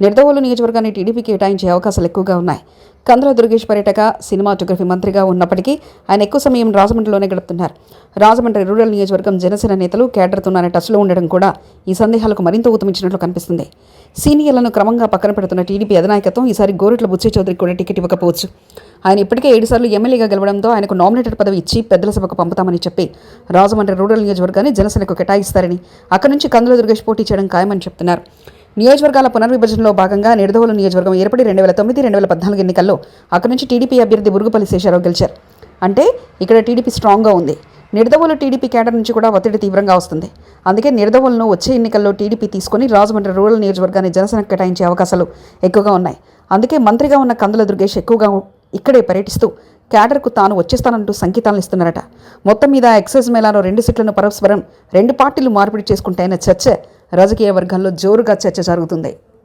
నిర్దవోలు నియోజకవర్గాన్ని టీడీపీ కేటాయించే అవకాశాలు ఎక్కువగా ఉన్నాయి. కందుల దుర్గేష్ పర్యటక సినిమాటోగ్రఫీ మంత్రిగా ఉన్నప్పటికీ ఆయన ఎక్కువ సమయం రాజమండ్రిలోనే గడుపుతున్నారు. రాజమండ్రి రూరల్ నియోజకవర్గం జనసేన నేతలు కేడర్తో టచ్లో ఉండడం కూడా ఈ సందేహాలకు మరింత ఊతమించినట్లు కనిపిస్తుంది. సీనియర్లను క్రమంగా పక్కన పెడుతున్న టీడీపీ అధినాయకత్వం ఈసారి గోరెట్ల బుచ్చే చౌదరికి కూడా టికెట్ ఇవ్వకపోవచ్చు. ఆయన ఇప్పటికే ఏడుసార్లు ఎమ్మెల్యేగా గెలవడంతో ఆయనకు నామినేటెడ్ పదవి ఇచ్చి పెద్దల సభకు పంపుతామని చెప్పి రాజమండ్రి రూరల్ నియోజకవర్గాన్ని జనసేనకు కేటాయిస్తారని అక్కడి నుంచి కందుల దుర్గేష్ పోటీ చేయడం ఖాయమని చెప్తున్నారు. నియోజకవర్గాల పునర్విభజనలో భాగంగా నిడదవోలు నియోజకవర్గం ఏర్పడి రెండు వేల తొమ్మిది రెండు వేల పద్నాలుగు ఎన్నికల్లో అక్కడి నుంచి టీడీపీ అభ్యర్థి బురుగుపల్లి శేషారావు గెలిచారు. అంటే ఇక్కడ టీడీపీ స్ట్రాంగ్గా ఉంది. నిడదవోలు టీడీపీ కేడర్ నుంచి కూడా ఒత్తిడి తీవ్రంగా వస్తుంది. అందుకే నిడదవోలను వచ్చే ఎన్నికల్లో టీడీపీ తీసుకొని రాజమండ్రి రూరల్ నియోజకవర్గాన్ని జనసేన కేటాయించే అవకాశాలు ఎక్కువగా ఉన్నాయి. అందుకే మంత్రిగా ఉన్న కందుల దుర్గేష్ ఎక్కువగా ఇక్కడే పర్యటిస్తూ క్యాడర్కు తాను వచ్చేస్తానంటూ సంకేతాలను ఇస్తున్నారట. మొత్తం మీద ఎక్సైజ్ మేళాలో రెండు సీట్లను పరస్పరం రెండు పార్టీలు మార్పిడి చేసుకుంటాయన్న చర్చ రాజకీయ వర్గాల్లో జోరుగా చర్చ జరుగుతుంది.